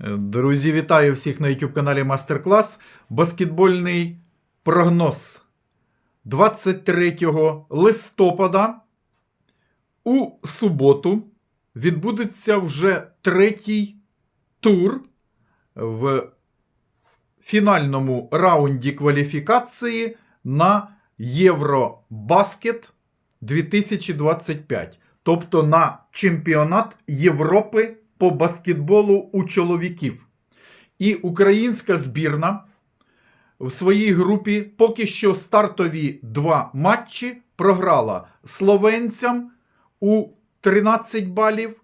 Друзі, вітаю всіх на YouTube каналі Мастер Клас. Баскетбольний прогноз 23 листопада у суботу відбудеться вже третій тур в фінальному раунді кваліфікації на Євробаскет 2025, тобто на чемпіонат Європи по баскетболу у чоловіків. І українська збірна в своїй групі поки що стартові два матчі програла словенцям у 13 балів,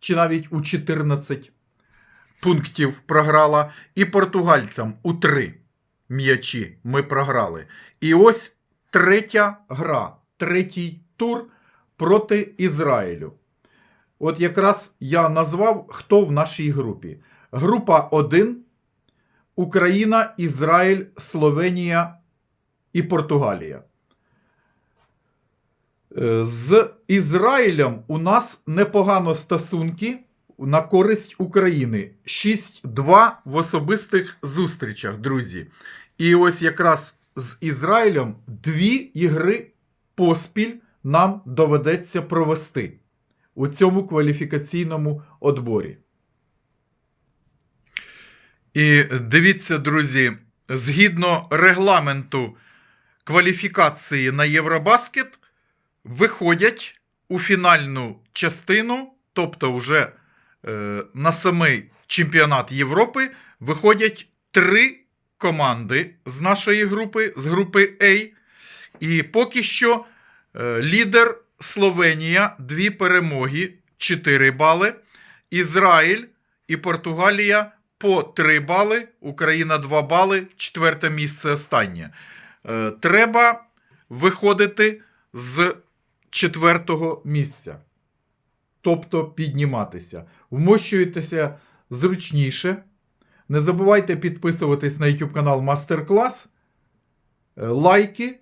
чи навіть у 14 пунктів програла, і португальцям у 3 м'ячі ми програли. І ось третя гра, третій тур проти Ізраїлю. От якраз я назвав, хто в нашій групі. Група 1 Україна, Ізраїль, Словенія і Португалія. Е, З Ізраїлем у нас непогано стосунки на користь України. 6-2 в особистих зустрічах, друзі. І ось якраз з Ізраїлем дві ігри поспіль нам доведеться провести у цьому кваліфікаційному отборі. І дивіться, друзі, згідно регламенту кваліфікації на Євробаскет, виходять у фінальну частину, тобто вже е, на самий чемпіонат Європи, виходять три команди з нашої групи, з групи А. І поки що е, лідер Словенія дві перемоги, 4 бали. Ізраїль і Португалія по 3 бали. Україна 2 бали, четверте місце останнє. Е, Треба виходити з четвертого місця. Тобто підніматися. Вмощуєтеся зручніше. Не забувайте підписуватись на YouTube канал Мастер Клас. Лайки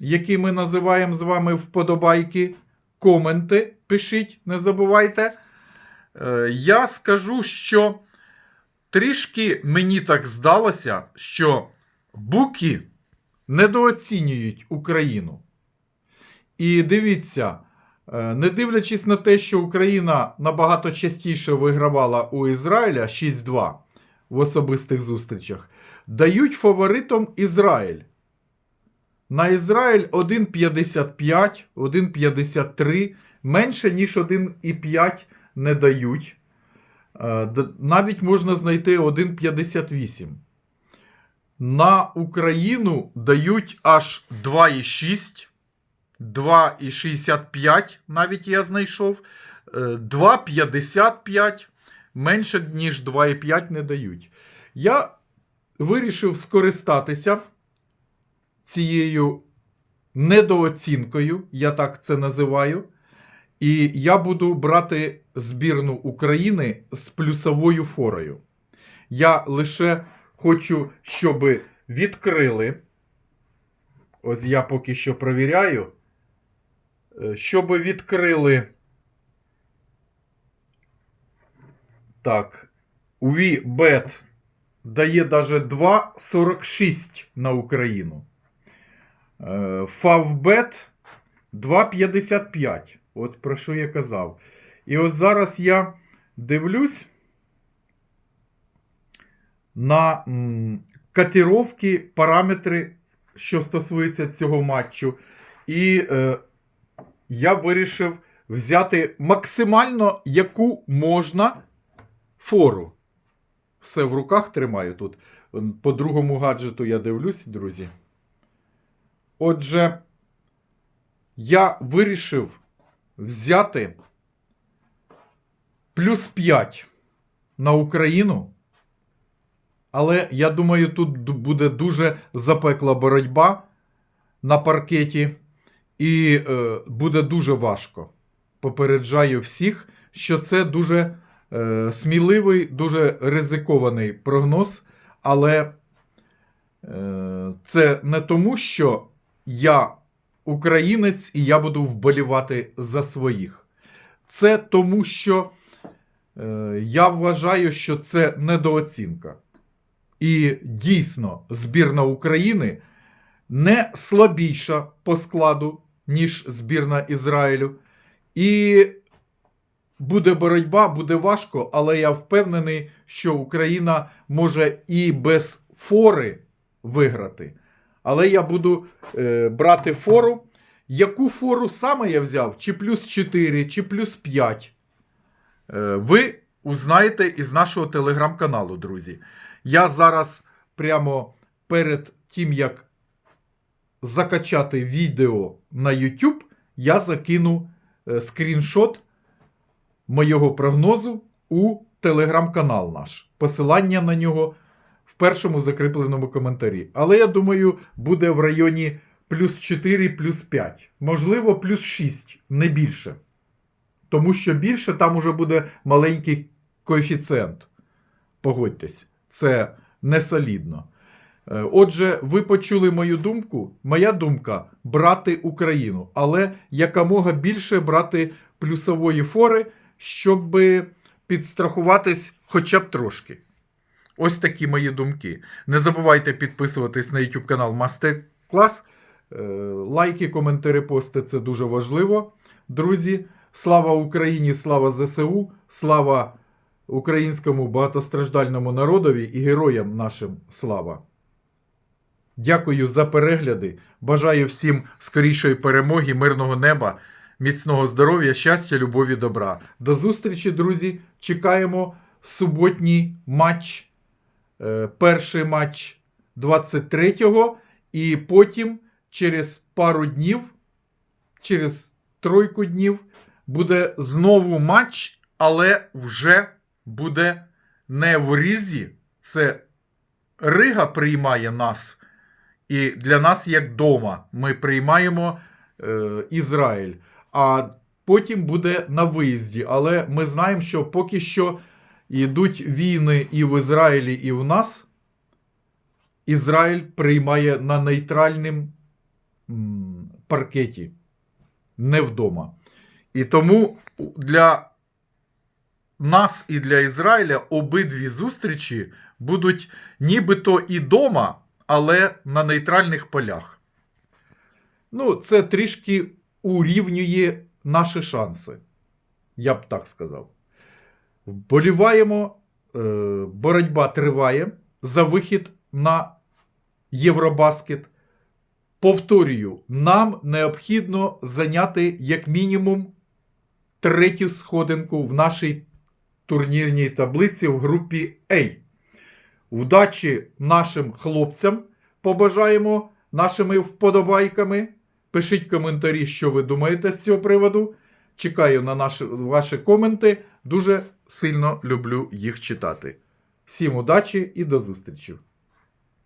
які ми називаємо з вами вподобайки. Коменти пишіть, не забувайте. Е, Я скажу, що трішки мені так здалося, що буки недооцінюють Україну. І дивіться, е, не дивлячись на те, що Україна набагато частіше вигравала у Ізраїля 6-2 в особистих зустрічах, дають фаворитом Ізраїль. На Ізраїль 1,55, 1,53, менше, ніж 1,5 не дають. Е, Навіть можна знайти 1,58. На Україну дають аж 2,6, 2,65, навіть я знайшов. е, 2,55, менше, ніж 2,5 не дають. Я вирішив скористатися цією недооцінкою, я так це називаю. І я буду брати збірну України з плюсовою форою. Я лише хочу, щоб відкрили. Ось я поки що провіряю. е, Щоб відкрили. Так. UVBet дає даже 2,46 на Україну. Е, Фавбет 2,55. От про що я казав. І ось зараз я дивлюсь на котировки, параметри, що стосуються цього матчу. І е, я вирішив взяти максимально яку можна фору. Все в руках тримаю тут. По другому гаджету я дивлюсь, друзі. Отже, я вирішив взяти плюс 5 на Україну. Але я думаю, тут буде дуже запекла боротьба на паркеті, і е, буде дуже важко. Попереджаю всіх, що це дуже е, сміливий, дуже ризикований прогноз, але е, це не тому, що я українець і я буду вболівати за своїх. Це тому, що Е, Я вважаю, що це недооцінка. І дійсно, збірна України не слабіша по складу, ніж збірна Ізраїлю. І буде боротьба, буде важко, але я впевнений, що Україна може і без фори виграти. Але я буду е, брати фору. Яку фору саме я взяв? Чи плюс 4, чи плюс 5? Е, ви узнаєте із нашого телеграм-каналу, друзі. Я зараз прямо перед тим, як закачати відео на YouTube, я закину е, скріншот моєго прогнозу у телеграм-канал наш. Посилання на нього першому закріпленому коментарі. Але я думаю, буде в районі плюс 4, плюс 5. Можливо, плюс 6, не більше. Тому що більше там уже буде маленький коефіцієнт. Погодьтесь, це не солідно. Е, Отже, ви почули мою думку. Моя думка брати Україну, але якомога більше брати плюсової фори, щоб підстрахуватись хоча б трошки. Ось такі мої думки. Не забувайте підписуватись на YouTube канал Мастер Клас. Лайки, коментарі, пости це дуже важливо. Друзі, слава Україні, слава ЗСУ, слава українському багатостраждальному народові і героям нашим слава. Дякую за перегляди. Бажаю всім скорішої перемоги, мирного неба, міцного здоров'я, щастя, любові, добра. До зустрічі, друзі. Чекаємо суботній матч. Перший матч 23-го, і потім через пару днів, через тройку днів, буде знову матч, але вже буде не в Різі. Це Рига приймає нас. І для нас як дома ми приймаємо е, Ізраїль. А потім буде на виїзді. Але ми знаємо, що поки що йдуть війни і в Ізраїлі, і в нас. Ізраїль приймає на нейтральному паркеті, не вдома. І тому для нас і для Ізраїля обидві зустрічі будуть нібито і дома, але на нейтральних полях. Ну, це трішки урівнює наші шанси. Я б так сказав. Вболіваємо, е, боротьба триває за вихід на Євробаскет. Повторюю, нам необхідно зайняти як мінімум третю сходинку в нашій турнірній таблиці в групі А. Удачі нашим хлопцям побажаємо нашими вподобайками. Пишіть коментарі, що ви думаєте з цього приводу. Чекаю на наші, ваші коменти. Дуже сильно люблю їх читати. Всім удачі і до зустрічі!